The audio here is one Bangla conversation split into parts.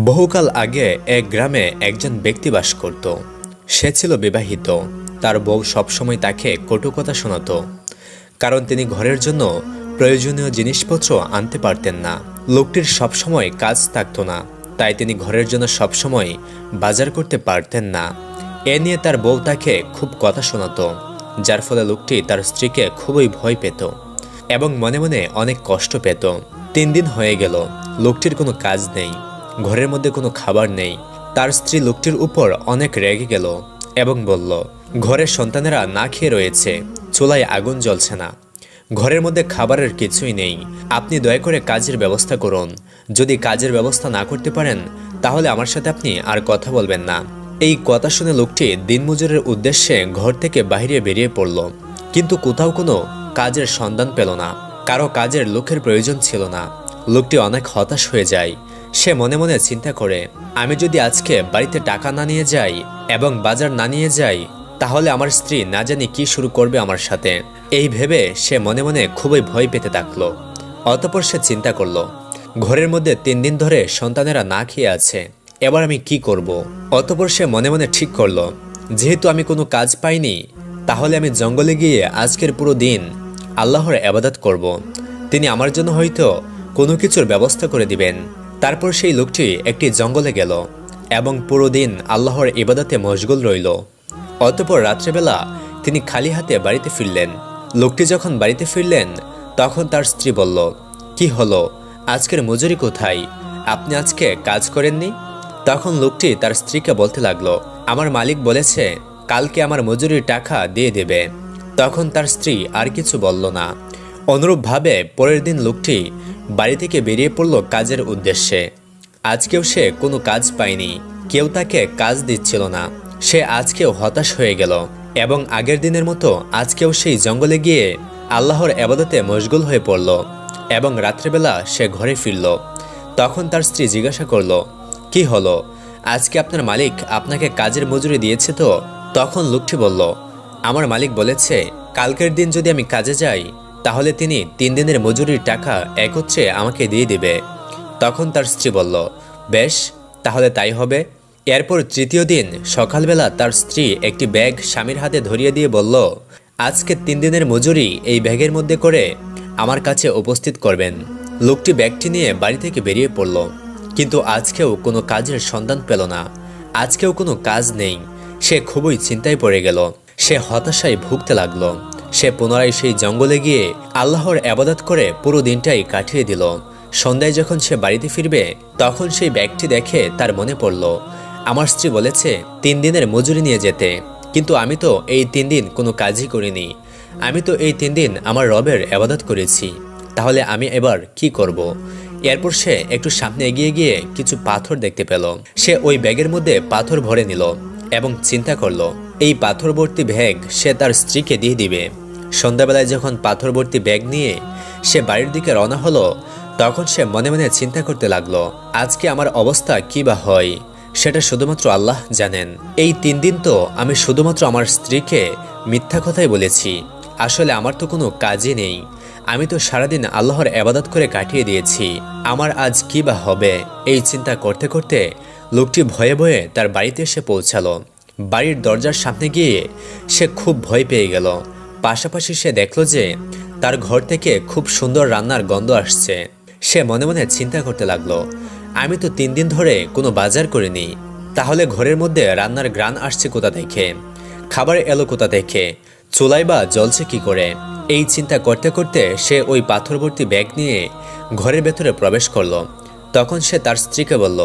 বহুকাল আগে এক গ্রামে একজন ব্যক্তি বাস করত। সে ছিল বিবাহিত। তার বউ সবসময় তাকে কটু কথা শোনাতো। কারণ তিনি ঘরের জন্য প্রয়োজনীয় জিনিসপত্র আনতে পারতেন না। লোকটির সবসময় কাজ থাকতো না। তাই তিনি ঘরের জন্য সবসময় বাজার করতে পারতেন না। এ নিয়ে তার বউ তাকে খুব কথা শোনাতো, যার ফলে লোকটি তার স্ত্রীকে খুবই ভয় পেত এবং মনে মনে অনেক কষ্ট পেত। তিন দিন হয়ে গেল। লোকটির কোনো কাজ নেই। ঘরের মধ্যে কোনো খাবার নেই। তার স্ত্রী লোকটির উপর অনেক রেগে গেল এবং বলল, ঘরের সন্তানেরা না খেয়ে রয়েছে, চুলায় আগুন জ্বলছে না। ঘরের মধ্যে খাবারের কিছুই নেই। আপনি দয়া করে কাজের ব্যবস্থা করুন। যদি কাজের ব্যবস্থা না করতে পারেন, তাহলে আমার সাথে আপনি আর কথা বলবেন না। এই কথা শুনে লোকটি দিনমজুরের উদ্দেশ্যে ঘর থেকে বাইরে বেরিয়ে পড়ল। কিন্তু কোথাও কোনো কাজের সন্ধান পেল না। কারও কাজের লোকের প্রয়োজন ছিল না। লোকটি অনেক হতাশ হয়ে যায়। সে মনে মনে চিন্তা করে, আমি যদি আজকে বাড়িতে টাকা না নিয়ে যাই এবং বাজার না নিয়ে যাই, তাহলে আমার স্ত্রী না জানি কি শুরু করবে আমার সাথে এই ভেবে সে মনে মনে খুবই ভয় পেতে থাকল অতপর সে চিন্তা করল, ঘরের মধ্যে তিন দিন ধরে সন্তানেরা না খেয়ে আছে, এবার আমি কি করব। অতপর সে মনে মনে ঠিক করল, যেহেতু আমি কোনো কাজ পাইনি, তাহলে আমি জঙ্গলে গিয়ে আজকের পুরো দিন আল্লাহর আবাদত করব। তিনি আমার জন্য হয়তো কোনো কিছুর ব্যবস্থা করে দিবেন তারপর সেই লোকটি একটি জঙ্গলে গেল এবং পুরো দিন আল্লাহর ইবাদতে মশগুল রইল। অতপর রাত্রেবেলা তিনি খালি হাতে বাড়িতে ফিরলেন। লোকটি যখন বাড়িতে ফিরলেন, তখন তার স্ত্রী বলল, কি হলো? আজকের মজুরি কোথায়? আপনি আজকে কাজ করেননি? তখন লোকটি তার স্ত্রীকে বলতে লাগল, আমার মালিক বলেছে, কালকে আমার মজুরির টাকা দিয়ে দেবে। তখন তার স্ত্রী আর কিছু বলল না। অনুরূপভাবে পরের দিন লোকটি বাড়ি থেকে বেরিয়ে পড়ল কাজের উদ্দেশ্যে। আজকেও সে কোনো কাজ পায়নি। কেউ তাকে কাজ দিচ্ছিল না। সে আজকেও হতাশ হয়ে গেল এবং আগের দিনের মতো আজকেও সেই জঙ্গলে গিয়ে আল্লাহর আবাদতে মশগুল হয়ে পড়ল এবং রাত্রেবেলা সে ঘরে ফিরল। তখন তার স্ত্রী জিজ্ঞাসা করল, কি হলো? আজকে আপনার মালিক আপনাকে কাজের মজুরি দিয়েছে তো? তখন লোকটি বলল, আমার মালিক বলেছে, কালকের দিন যদি আমি কাজে যাই তাহলে তিনি তিন দিনের মজুরির টাকা একত্রে আমাকে দিয়ে দিবে। তখন তার স্ত্রী বলল, বেশ, তাহলে তাই হবে। এরপর তৃতীয় দিন সকালবেলা তার স্ত্রী একটি ব্যাগ স্বামীর হাতে ধরিয়ে দিয়ে বলল, আজকে তিন দিনের মজুরি এই ব্যাগের মধ্যে করে আমার কাছে উপস্থিত করবেন। লোকটি ব্যাগটি নিয়ে বাড়ি থেকে বেরিয়ে পড়ল। কিন্তু আজকেও কোনো কাজের সন্ধান পেল না। আজকেও কোনো কাজ নেই। সে খুবই চিন্তায় পড়ে গেল। সে হতাশায় ভুগতে লাগল। সে পুনরায় সেই জঙ্গলে গিয়ে আল্লাহর আবাদত করে পুরো দিনটাই কাটিয়ে দিল। সন্ধ্যায় যখন সে বাড়িতে ফিরবে, তখন সেই ব্যাগটি দেখে তার মনে পড়ল, আমার স্ত্রী বলেছে তিন দিনের মজুরি নিয়ে যেতে, কিন্তু আমি তো এই তিন দিন কোনো কাজই করিনি। আমি তো এই তিন দিন আমার রবের আবাদত করেছি। তাহলে আমি এবার কি করব। এরপর সে একটু সামনে এগিয়ে গিয়ে কিছু পাথর দেখতে পেল। সে ওই ব্যাগের মধ্যে পাথর ভরে নিল। এবং চিন্তা করল, এই পাথরবর্তী ব্যাগ সে তার স্ত্রীকে দিয়ে দিবে। সন্ধ্যাবেলায় যখন পাথরবর্তী ব্যাগ নিয়ে সে বাড়ির দিকে রওনা হলো, তখন সে মনে মনে চিন্তা করতে লাগল, আজকে আমার অবস্থা কি বা হয়? সেটা শুধুমাত্র আল্লাহ জানেন। এই তিন দিন তো আমি শুধুমাত্র আমার স্ত্রীকে মিথ্যা কথাই বলেছি। আসলে আমার তো কোনো কাজই নেই। আমি তো সারাদিন আল্লাহর আবাদত করে কাটিয়ে দিয়েছি। আমার আজ কি বা হবে? এই চিন্তা করতে করতে লোকটি ভয়ে ভয়ে তার বাড়িতে এসে পৌঁছালো। বাড়ির দরজার সামনে গিয়ে সে খুব ভয় পেয়ে গেল। পাশাপাশি সে দেখল যে তার ঘর থেকে খুব সুন্দর রান্নার গন্ধ আসছে। সে মনে মনে চিন্তা করতে লাগল, আমি তো তিন দিন ধরে কোনো বাজার করিনি। তাহলে ঘরের মধ্যে রান্নার গ্রান আসছে কোথা থেকে? খাবার এলো কোথা থেকে? চুলাই বা জ্বলছে কি করে? এই চিন্তা করতে করতে সে ওই পাথরবর্তী ব্যাগ নিয়ে ঘরের ভেতরে প্রবেশ করল। তখন সে তার স্ত্রীকে বলল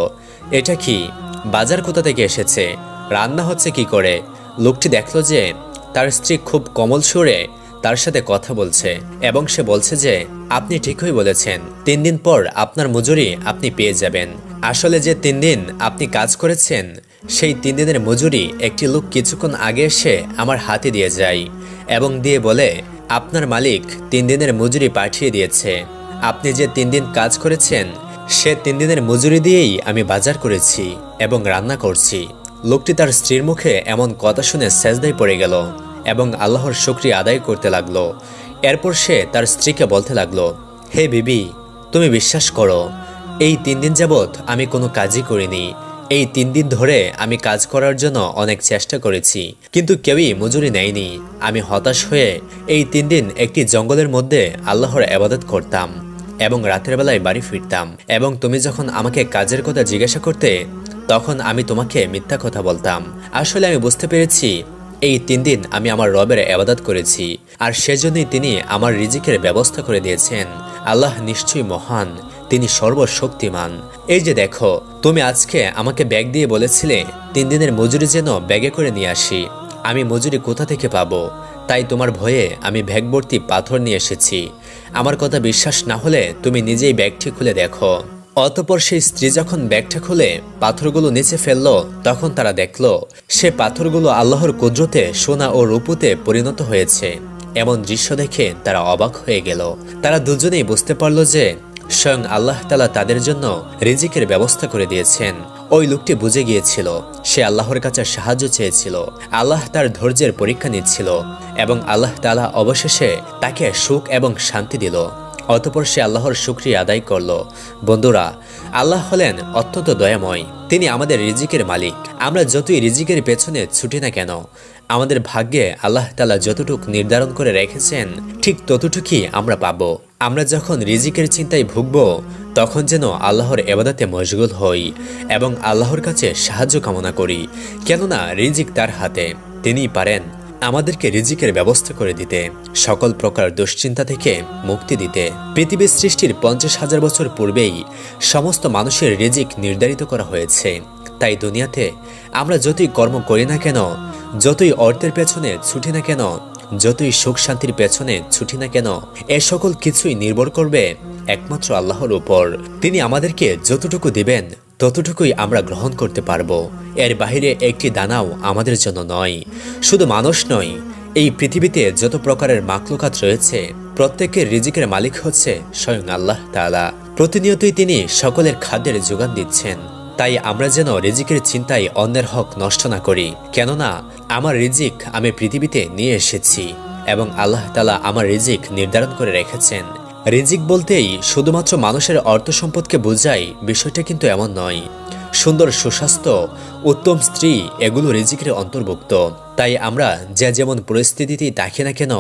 এটা কি? বাজার কোথা থেকে এসেছে? রান্না হচ্ছে কি করে? লোকটি দেখল যে তার স্ত্রী খুব কমল সুরে তার সাথে কথা বলছে এবং সে বলছে যে, আপনি ঠিকই বলেছেন। তিন দিন পর আপনার মজুরি আপনি পেয়ে যাবেন। আসলে যে তিন দিন আপনি কাজ করেছেন, সেই তিন দিনের মজুরি একটি লোক কিছুক্ষণ আগে এসে আমার হাতে দিয়ে যায় এবং দিয়ে বলে, আপনার মালিক তিন দিনের মজুরি পাঠিয়ে দিয়েছে। আপনি যে তিন দিন কাজ করেছেন সে তিন দিনের মজুরি দিয়েই আমি বাজার করেছি এবং রান্না করছি। লোকটি তার স্ত্রীর মুখে এমন কথা শুনে সেজদায় পড়ে গেল এবং আল্লাহর শুক্রিয়া আদায় করতে লাগল। এরপর সে তার স্ত্রীকে বলতে লাগল, হে বিবি, তুমি বিশ্বাস করো, এই তিন দিন যাবৎ আমি কোনো কাজই করিনি। এই তিন দিন ধরে আমি কাজ করার জন্য অনেক চেষ্টা করেছি, কিন্তু কেউই মজুরি নেয়নি। আমি হতাশ হয়ে এই তিন দিন একটি জঙ্গলের মধ্যে আল্লাহর আবাদত করতাম। এবং রাতের বেলায় বাড়ি ফিরতাম। এবং তুমি যখন আমাকে কাজের কথা জিজ্ঞাসা করতে, তখন আমি তোমাকে মিথ্যা কথা বলতাম। আসলে আমি বুঝতে পেরেছি, এই তিন দিন আমি আমার রবের আবাদত করেছি, আর সেজন্যই তিনি আমার রিজিকের ব্যবস্থা করে দিয়েছেন। আল্লাহ নিশ্চয়ই মহান, তিনি সর্বশক্তিমান। এই যে দেখো, তুমি আজকে আমাকে ব্যাগ দিয়ে বলেছিলে, তিন দিনের মজুরি যেন ব্যাগে করে নিয়ে আসি। আমি মজুরি কোথা থেকে পাবো? তাই তোমার ভয়ে আমি ব্যাগ ভর্তি পাথর নিয়ে এসেছি। আমার কথা বিশ্বাস না হলে তুমি নিজেই ব্যাগটি খুলে দেখো। অতপর সেই স্ত্রী যখন ব্যাগটা খুলে পাথরগুলো নিচে ফেলল, তখন তারা দেখল, সে পাথরগুলো আল্লাহর কুদরতে, সোনা ও রূপুতে পরিণত হয়েছে। এমন দৃশ্য দেখে তারা অবাক হয়ে গেল। তারা দুজনেই বুঝতে পারল যে স্বয়ং আল্লাহ তালা তাদের জন্য রিজিকের ব্যবস্থা করে দিয়েছেন। ওই লোকটি বুঝে গিয়েছিল, সে আল্লাহর কাছে সাহায্য চেয়েছিল, আল্লাহ তার ধৈর্যের পরীক্ষা নিচ্ছিল এবং আল্লাহ তালা অবশেষে তাকে সুখ এবং শান্তি দিল। অতপর সে আল্লাহর শুক্রিয়া আদায় করল, বন্ধুরা, আল্লাহ হলেন অত্যন্ত দয়াময়, তিনি আমাদের রিজিকের মালিক। আমরা যতই রিজিকের পেছনে ছুটি না কেন, আমাদের ভাগ্যে আল্লাহ তালা যতটুক নির্ধারণ করে রেখেছেন, ঠিক ততটুকুই আমরা পাবো। আমরা যখন রিজিকের চিন্তায় ভুগব, তখন যেন আল্লাহর এবাদাতে মশগুল হই এবং আল্লাহর কাছে সাহায্য কামনা করি। কেননা রিজিক তার হাতে, তিনিই পারেন আমাদেরকে রিজিকের ব্যবস্থা করে দিতে, সকল প্রকার দুশ্চিন্তা থেকে মুক্তি দিতে। পৃথিবীর সৃষ্টির পঞ্চাশ হাজার বছর পূর্বেই সমস্ত মানুষের রিজিক নির্ধারিত করা হয়েছে। তাই দুনিয়াতে আমরা যতই কর্ম করি না কেন, যতই অর্থের পেছনে ছুটি না কেন যতই সুখ শান্তির পেছনে ছুটি না কেন, এ সকল কিছুই নির্ভর করবে একমাত্র আল্লাহর উপর। তিনি আমাদেরকে যতটুকু দিবেন, ততটুকুই আমরা গ্রহণ করতে পারব। এর বাহিরে একটি দানাও আমাদের জন্য নয়। শুধু মানুষ নয়, এই পৃথিবীতে যত প্রকারের মাকলুকাত রয়েছে, প্রত্যেকের রিজিকের মালিক হচ্ছে স্বয়ং আল্লাহ তাআলা। প্রতিনিয়তই তিনি সকলের খাদ্যের যোগান দিচ্ছেন। তাই আমরা যেন রিজিকের চিন্তায় অন্যের হক নষ্ট না করি। কেননা, আমার রিজিক আমি পৃথিবীতে নিয়ে এসেছি এবং আল্লাহ তালা আমার রিজিক নির্ধারণ করে রেখেছেন। রিজিক বলতেই শুধুমাত্র মানুষের অর্থ সম্পদকে বোঝায় বিষয়টা কিন্তু এমন নয়। সুন্দর সুস্বাস্থ্য, উত্তম স্ত্রী এগুলো রিজিকের অন্তর্ভুক্ত। তাই আমরা যে যেমন পরিস্থিতিতে দেখি না কেন,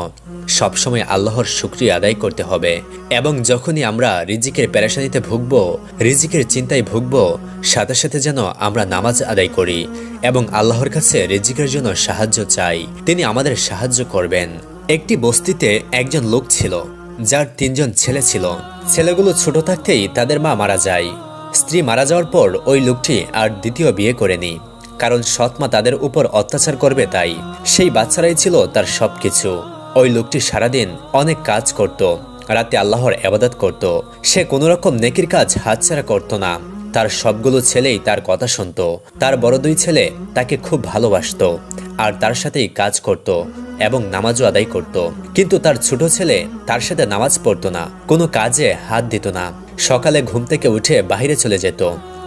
সবসময় আল্লাহর শুক্রিয়া আদায় করতে হবে। এবং যখনই আমরা রিজিকের প্যারাসানিতে ভুগব, রিজিকের চিন্তায় ভুগব, সাথে সাথে যেন আমরা নামাজ আদায় করি এবং আল্লাহর কাছে রিজিকের জন্য সাহায্য চাই, তিনি আমাদের সাহায্য করবেন। একটি বস্তিতে একজন লোক ছিল, যার তিনজন ছেলে ছিল। ছেলেগুলো ছোট থাকতেই তাদের মা মারা যায়। স্ত্রী মারা যাওয়ার পর ওই লোকটি আর দ্বিতীয় বিয়ে করেনি। কারণ সৎমা তাদের উপর অত্যাচার করবে তাই। সেই বাচ্চারাই ছিল তার সবকিছু। ওই লোকটি সারাদিন অনেক কাজ করত। রাতে আল্লাহর আবাদত করত। সে কোনো রকম নেকির কাজ হাতছাড়া করত না। তার সবগুলো ছেলেই তার কথা শুনত। তার বড় দুই ছেলে তাকে খুব ভালোবাসতো। আর তার সাথেই কাজ করত এবং নামাজও আদায় করত। কিন্তু তার ছোট ছেলে তার সাথে নামাজ পড়তো না। কোনো কাজে হাত দিত না। সকালে ঘুম থেকে উঠে বাইরে চলে যেত।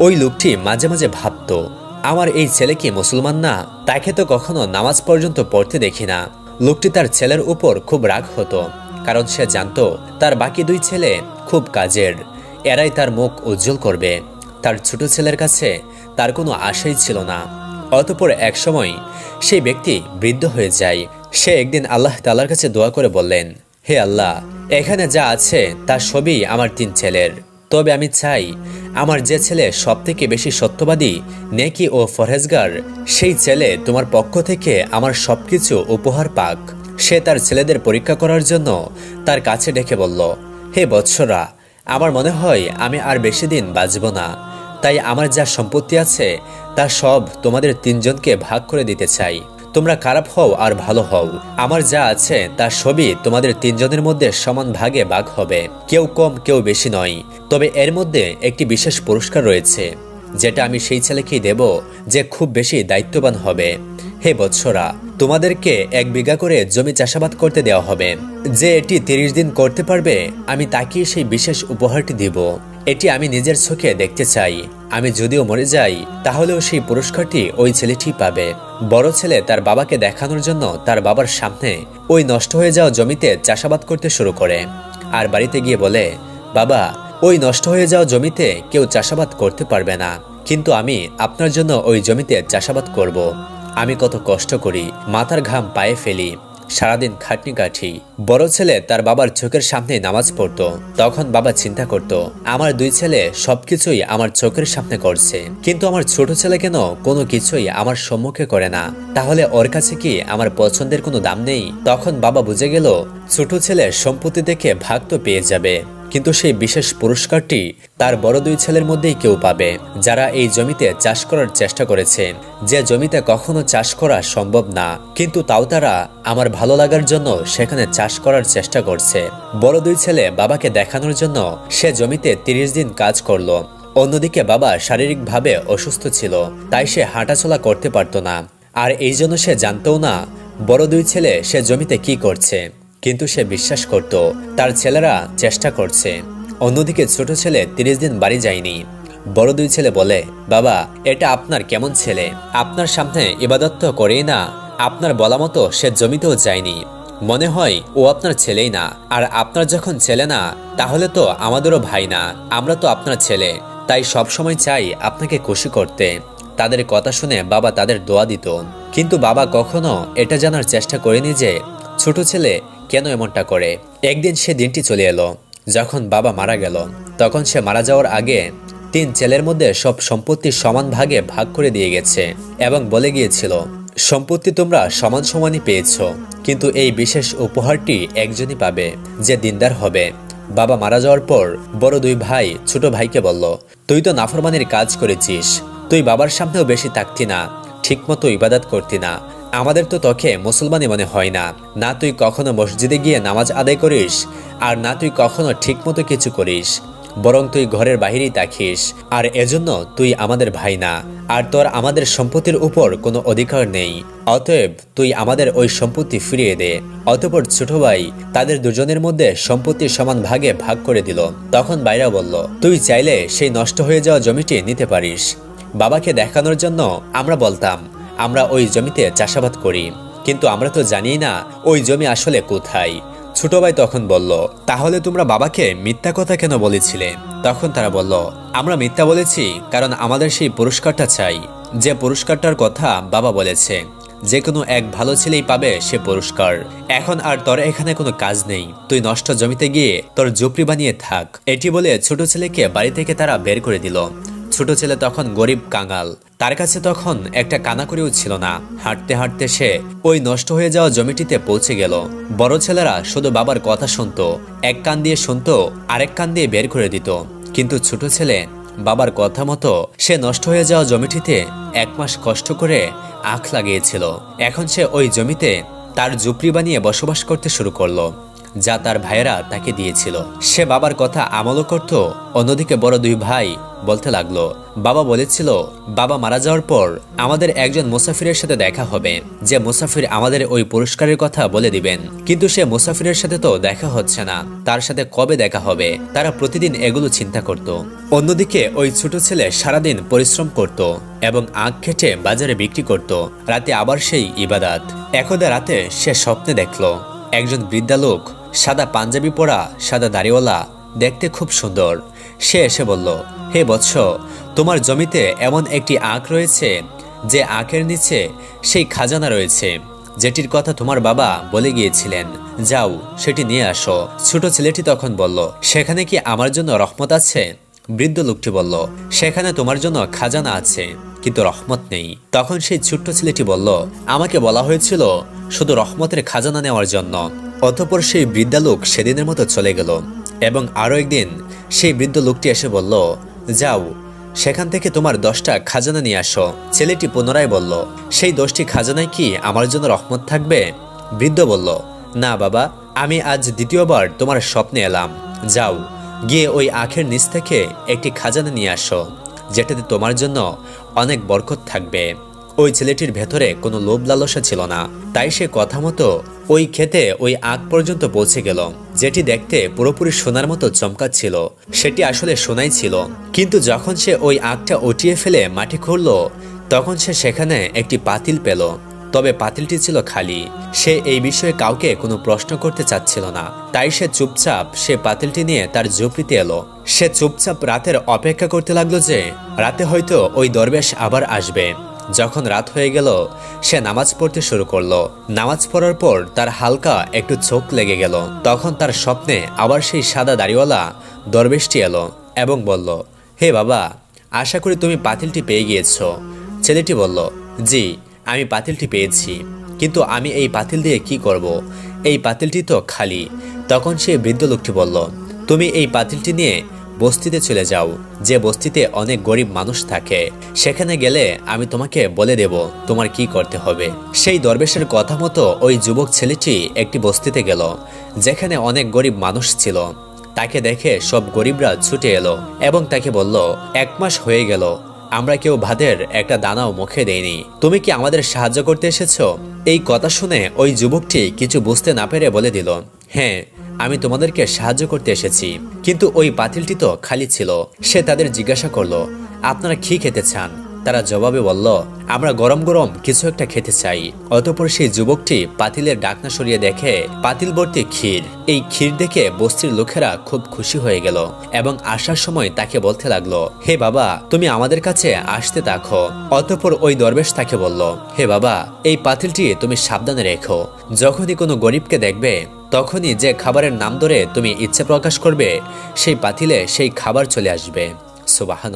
ওই লোকটি মাঝে মাঝে ভাবত, আমার এই ছেলে কি মুসলমান না? তাকে তো কখনো নামাজ পর্যন্ত পড়তে দেখি না। লোকটি তার ছেলের উপর খুব রাগ হতো, কারণ সে জানতো তার বাকি দুই ছেলে খুব কাজের, এরাই তার মুখ উজ্জ্বল করবে। তার ছোট ছেলের কাছে তার কোনো আশাই ছিল না। অতপর এক সময় সেই ব্যক্তি বৃদ্ধ হয়ে যায়। সে একদিন আল্লাহ তালার কাছে দোয়া করে বললেন হে আল্লাহ, এখানে যা আছে, তা সবই আমার তিন ছেলের। তবে আমি চাই, আমার যে ছেলে সব থেকে বেশি সত্যবাদী, নেকি ও ফরহেজগার, সেই ছেলে তোমার পক্ষ থেকে আমার সবকিছু উপহার পাক। সে তার ছেলেদের পরীক্ষা করার জন্য তার কাছে ডেকে বলল, হে বৎসরা, আমার মনে হয় আমি আর বেশি দিন বাঁচব না। তাই আমার যা সম্পত্তি আছে, তা সব তোমাদের তিনজনকে ভাগ করে দিতে চাই। তোমরা খারাপ হও আর ভালো হও। আমার যা আছে তা সবই তোমাদের তিনজনের মধ্যে সমান ভাগে ভাগ হবে। কেউ কম, কেউ বেশি নয়। তবে এর মধ্যে একটি বিশেষ পুরস্কার রয়েছে, যেটা আমি সেই ছেলেকেই দেব যে খুব বেশি দায়িত্ববান হবে। হে বৎসরা, তোমাদেরকে এক বিঘা করে জমি চাষাবাদ করতে দেওয়া হবে। যে এটি তিরিশ দিন করতে পারবে, আমি তাকে সেই বিশেষ উপহারটি দিব। এটি আমি নিজের চোখে দেখতে চাই। আমি যদিও মরে যাই, তাহলেও সেই পুরস্কারটি ওই ছেলেটি পাবে। বড় ছেলে তার বাবাকে দেখানোর জন্য তার বাবার সামনে ওই নষ্ট হয়ে যাওয়া জমিতে চাষাবাদ করতে শুরু করে। আর বাড়িতে গিয়ে বলে, বাবা, ওই নষ্ট হয়ে যাওয়া জমিতে কেউ চাষাবাদ করতে পারবে না। কিন্তু আমি আপনার জন্য ওই জমিতে চাষাবাদ করব। আমি কত কষ্ট করি, মাথার ঘাম পায়ে ফেলি। সারাদিন খাটনি কাঠি বড় ছেলে তার বাবার চোখের সামনে নামাজ পড়ত। তখন বাবা চিন্তা করত, আমার দুই ছেলে সবকিছুই আমার চোখের সামনে করছে। কিন্তু আমার ছোট ছেলে কেন কোনো কিছুই আমার সম্মুখে করে না? তাহলে ওর কাছে কি আমার পছন্দের কোনো দাম নেই? তখন বাবা বুঝে গেল, ছোট ছেলে সম্পত্তি দেখে ভাগ তো পেয়ে যাবে। কিন্তু সেই বিশেষ পুরস্কারটি তার বড় দুই ছেলের মধ্যেই কেউ পাবে, যারা এই জমিতে চাষ করার চেষ্টা করেছে যে জমিতে কখনো চাষ করা সম্ভব না, কিন্তু তাও তারা আমার ভালো লাগার জন্য সেখানে চাষ করার চেষ্টা করছে। বড় দুই ছেলে বাবাকে দেখানোর জন্য সে জমিতে তিরিশ দিন কাজ করল। অন্যদিকে বাবা শারীরিকভাবে অসুস্থ ছিল, তাই সে হাঁটাচলা করতে পারতো না। আর এই জন্য সে জানতেও না বড় দুই ছেলে সে জমিতে কি করছে। কিন্তু সে বিশ্বাস করত, তার ছেলেরা চেষ্টা করছে। অন্যদিকে ছোট ছেলে তিরিশ দিন বাড়ি যায়নি। বড় দুই ছেলে বলে, বাবা, এটা আপনার কেমন ছেলে? আপনার সামনে ইবাদত করেই না, আপনার বলা মতো সে জমিতেও যায়নি। মনে হয় ও আপনার ছেলেই না, আর আপনার যখন ছেলে না, তাহলে তো আমাদেরও ভাই না, আমরা তো আপনার ছেলে। তাই সব সময় চাই আপনাকে খুশি করতে। তাদের কথা শুনে বাবা তাদের দোয়া দিত। কিন্তু বাবা কখনো এটা জানার চেষ্টা করেনি যে ছোট ছেলে কেন এমনটা করে? একদিন সে দিনটি চলে এলো। যখন বাবা মারা গেল, তখন সে মারা যাওয়ার আগে তিন ছেলের মধ্যে সব সম্পত্তি সমান ভাগে ভাগ করে দিয়ে গেছে এবং বলে গিয়েছিল, সম্পত্তি তোমরা সমান সমানই পেয়েছ, কিন্তু এই বিশেষ উপহারটি একজনই পাবে, যে দিনদার হবে। বাবা মারা যাওয়ার পর বড় দুই ভাই ছোট ভাইকে বলল, তুই তো নাফরমানির কাজ করেছিস, তুই বাবার সামনেও বেশি থাকতি না, ঠিকমতো ইবাদত করতি না আমাদের তো তোকে মুসলমানই মনে হয় না। না তুই কখনো মসজিদে গিয়ে নামাজ আদায় করিস, আর না তুই কখনো ঠিকমতো কিছু করিস। বরং তুই ঘরের বাহিরেই থাকিস। আর এজন্য তুই আমাদের ভাই না, আর তোর আমাদের সম্পত্তির উপর কোনো অধিকার নেই। অতএব তুই আমাদের ওই সম্পত্তি ফিরিয়ে দে। অতপর ছোট ভাই তাদের দুজনের মধ্যে সম্পত্তি সমান ভাগে ভাগ করে দিল। তখন বাইরা বলল, তুই চাইলে সেই নষ্ট হয়ে যাওয়া জমিটি নিতে পারিস। বাবাকে দেখানোর জন্য আমরা বলতাম আমরা ওই জমিতে চাষাবাদ করি। কিন্তু আমরা তো জানি না ওই জমি আসলে কোথায়। ছোট ভাই তখন বলল, তাহলে তোমরা বাবাকে মিথ্যা কথা কেন বলেছিলে? তখন তারা বলল, আমরা মিথ্যা বলেছি কারণ আমাদের সেই পুরস্কারটা চাই। যে পুরস্কারটার কথা বাবা বলেছে, যে কোনো এক ভালো ছেলেই পাবে সে পুরস্কার। এখন আর তোর এখানে কোনো কাজ নেই। তুই নষ্ট জমিতে গিয়ে তোর জুপড়ি বানিয়ে থাক। এটি বলে ছোট ছেলেকে বাড়ি থেকে তারা বের করে দিল। ছোট ছেলে তখন গরিব কাঙাল। তার কাছে তখন একটা কানাকড়িও ছিল না। হাঁটতে হাঁটতে সে ওই নষ্ট হয়ে যাওয়া জমিটিতে পৌঁছে গেল। বড় ছেলেরা শুধু বাবার কথা শুনতো, এক কান দিয়ে শুনতো, আরেক কান দিয়ে বের করে দিত। কিন্তু ছোট ছেলে বাবার কথা মতো সে নষ্ট হয়ে যাওয়া জমিটিতে এক মাস কষ্ট করে আখ লাগিয়েছিল। এখন সে ওই জমিতে তার ঝুপড়ি বানিয়ে বসবাস করতে শুরু করল। যা তার ভাইয়েরা তাকে দিয়েছিল। সে বাবার কথা আমলও করত, অন্যদিকে বড় দুই ভাই বলতে লাগল, বাবা বলেছিল, বাবা মারা যাওয়ার পর আমাদের একজন মুসাফিরের সাথে দেখা হবে, যে মুসাফির আমাদের ওই পুরস্কারের কথা বলে দিবেন। কিন্তু সে মুসাফিরের সাথে তো দেখা হচ্ছে না, তার সাথে কবে দেখা হবে, তারা প্রতিদিন এগুলো চিন্তা করত। অন্যদিকে ওই ছোট ছেলে সারাদিন পরিশ্রম করত এবং আখ খেটে বাজারে বিক্রি করত, রাতে আবার সেই ইবাদাত। একদা রাতে সে স্বপ্নে দেখল, একজন বৃদ্ধা লোক সাদা পাঞ্জাবি পরা, সাদা দাড়িওয়ালা, দেখতে খুব সুন্দর। সে এসে বলল, হে বৎস, তোমার জমিতে এমন একটি আখ রয়েছে, যে আখের নিচে সেই খাজানা রয়েছে। যেটির কথা তোমার বাবা বলে গিয়েছিলেন। যাও, সেটি নিয়ে আসো। ছোট ছেলেটি তখন বলল, সেখানে কি আমার জন্য রহমত আছে? বৃদ্ধ লোকটি বলল, সেখানে তোমার জন্য খাজানা আছে, কিন্তু রহমত নেই। তখন সেই ছোট্ট ছেলেটি বলল, আমাকে বলা হয়েছিল শুধু রহমতের খাজানা নেওয়ার জন্য। অতপর সেই বৃদ্ধা লোক সেদিনের মতো চলে গেল এবং আরও একদিন সেই বৃদ্ধ লোকটি এসে বলল, যাও, সেখান থেকে তোমার দশটা খাজানা নিয়ে আসো। ছেলেটি পুনরায় বলল, সেই দশটি খাজানায় কি আমার জন্য রহমত থাকবে? বৃদ্ধ বলল, না বাবা, আমি আজ দ্বিতীয়বার তোমার স্বপ্নে এলাম। যাও, গিয়ে ওই আখের নিচ থেকে একটি খাজানা নিয়ে আসো, যেটাতে তোমার জন্য অনেক বরকত থাকবে। ওই ছেলেটির ভেতরে কোনো লোভ লালসা ছিল না। তাই সে কথা মতো ওই খেতে ওই আগ পর্যন্ত পৌঁছে গেল, যেটি দেখতে পুরোপুরি সোনার মতো চমকাচ্ছিল সেটি আসলে সোনাই ছিল। কিন্তু যখন সে ওই আগটা উঠিয়ে ফেলে মাটি খুঁড়ল, তখন সে সেখানে একটি পাতিল পেল। তবে পাতিলটি ছিল খালি। সে এই বিষয়ে কাউকে কোনো প্রশ্ন করতে চাচ্ছিল না। তাই সে চুপচাপ সে পাতিলটি নিয়ে তার ঝুপড়িতে এলো। সে চুপচাপ রাতের অপেক্ষা করতে লাগল যে, রাতে হয়তো ওই দরবেশ আবার আসবে। যখন রাত হয়ে গেল, সে নামাজ পড়তে শুরু করল। নামাজ পড়ার পর তার হালকা একটু চোখ লেগে গেল। তখন তার স্বপ্নে আবার সেই সাদা দাড়িওয়ালা দরবেশটি এলো এবং বলল, হে বাবা, আশা করি তুমি পাতিলটি পেয়ে গিয়েছো। ছেলেটি বলল, জি, আমি পাতিলটি পেয়েছি। কিন্তু আমি এই পাতিল দিয়ে কি করব? এই পাতিলটি তো খালি। তখন সে বৃদ্ধ লোকটি বলল, তুমি এই পাতিলটি নিয়ে বস্তিতে চলে যাও। যে বস্তিতে অনেক গরিব মানুষ থাকে, সেখানে গেলে আমি তোমাকে বলে দেব তোমার কি করতে হবে। সেই দরবেশের কথা মতো ওই যুবক ছেলেটি একটি বস্তিতে গেল, যেখানে অনেক গরিব মানুষ ছিল। তাকে দেখে সব গরিবরা ছুটে এলো এবং তাকে বলল, এক মাস হয়ে গেল, আমরা কেউ ভাতের একটা দানাও মুখে দেইনি। তুমি কি আমাদের সাহায্য করতে এসেছ? এই কথা শুনে ওই যুবকটি কিছু বুঝতে না পেরে বলে দিল হ্যাঁ আমি তোমাদেরকে সাহায্য করতে এসেছি। কিন্তু ওই পাতিলটি তো খালি ছিল। সে তাদের জিজ্ঞাসা করল, আপনারা কি খেতে চান? তারা জবাবে বলল, আমরা গরম গরম কিছু একটা খেতে চাই। অতপর সেই যুবকটি পাতিলের ডাকনা সরিয়ে দেখে পাতিল ক্ষীর। এই ক্ষীর দেখে বস্তির লোকেরা খুব খুশি হয়ে গেল এবং আসার সময় তাকে বলতে লাগল, হে বাবা, তুমি আমাদের কাছে আসতে দেখো অতপর ওই দরবেশ তাকে বলল, হে বাবা, এই পাতিলটি তুমি সাবধানে রেখো। যখনই কোনো গরিবকে দেখবে তখনই যে খাবারের নাম ধরে তুমি ইচ্ছে প্রকাশ করবে, সেই পাতিলে সেই খাবার চলে আসবে। সুবাহান